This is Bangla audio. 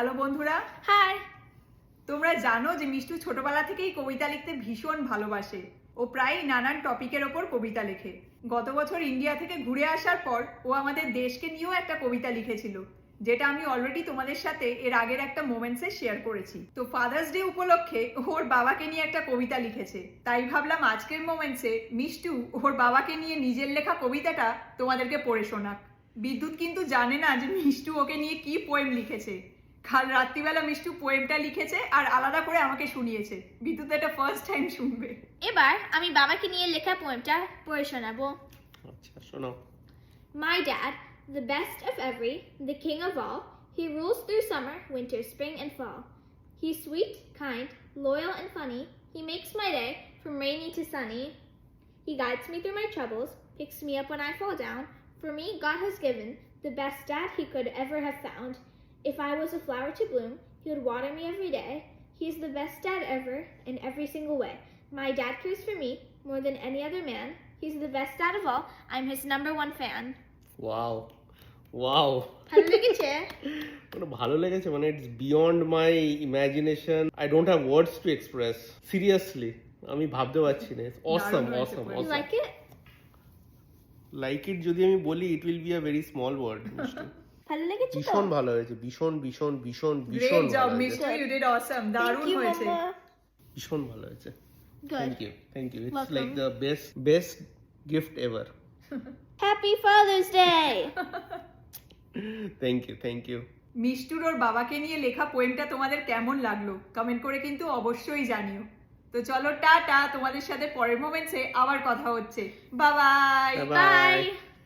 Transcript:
হ্যালো বন্ধুরা। হাই তোমরা জানো যে মিষ্টু ছোটবেলা থেকেই কবিতা লিখতে ভীষণ ভালোবাসে। ও প্রায় নানান টপিকের ওপর কবিতা লেখে। গত বছর ইন্ডিয়া থেকে ঘুরে আসার পর ও আমাদের দেশকে নিয়েও একটা কবিতা লিখেছিল যেটা আমি অলরেডি তোমাদের সাথে এর আগের একটা মোমেন্টসে শেয়ার করেছি। তো ফাদার্স ডে উপলক্ষে ওর বাবাকে নিয়ে একটা কবিতা লিখেছে। তাই ভাবলাম আজকের মোমেন্টসে মিষ্টু ওর বাবাকে নিয়ে নিজের লেখা কবিতাটা তোমাদেরকে পড়ে শোনাক। বিদ্যুৎ কিন্তু জানে না যে মিষ্টু ওকে নিয়ে কি পোয়েম লিখেছে। কাল রাত্রিবেলা মিষ্টু পোয়েমটা লিখেছে আর আলাদা করে আমাকে শুনিয়েছে বিদ্যুৎ এটা ফার্স্ট টাইম শুনবে এবার আমি বাবাকে নিয়ে লেখা পোয়েমটা পড়ে শোনাবো আচ্ছা শোনো My dad, the best of every, the king of all, he rules through summer, winter, spring, and fall. He's sweet, kind, loyal, and funny. He makes my day from rainy to sunny. He guides me through my troubles, picks me up when I fall down. For me, God has given the best dad he could ever have found. If I was a flower to bloom, he would water me every day. He's the best dad ever in every single way. My dad cares for me more than any other man. He's the best dad of all. I'm his number one fan. Wow wow ভালো লেগেছে মানে ভালো লেগেছে মানে it's beyond my imagination I don't have words to express seriously আমি ভাবতে পারছি না awesome awesome awesome like it? Like it যদি আমি বলি it will be a very small word ভালো লেগেছে তো ভীষণ ভালো হয়েছে ভীষণ ভীষণ ভীষণ ভীষণ ভালো হয়েছে দারুণ you, হয়েছে Mama. ভীষণ ভালো হয়েছে Good. Thank you thank you it's Welcome. Like the best best gift ever Happy Father's Day! Thank you thank you মিষ্টুর ওর বাবাকে নিয়ে লেখা পোয়েমটা তোমাদের কেমন লাগল কমেন্ট করে কিন্তু অবশ্যই জানিও তো চলো টাটা তোমাদের সাথে পরের মোমেন্টসে আবার কথা হচ্ছে বাবাই. Bye.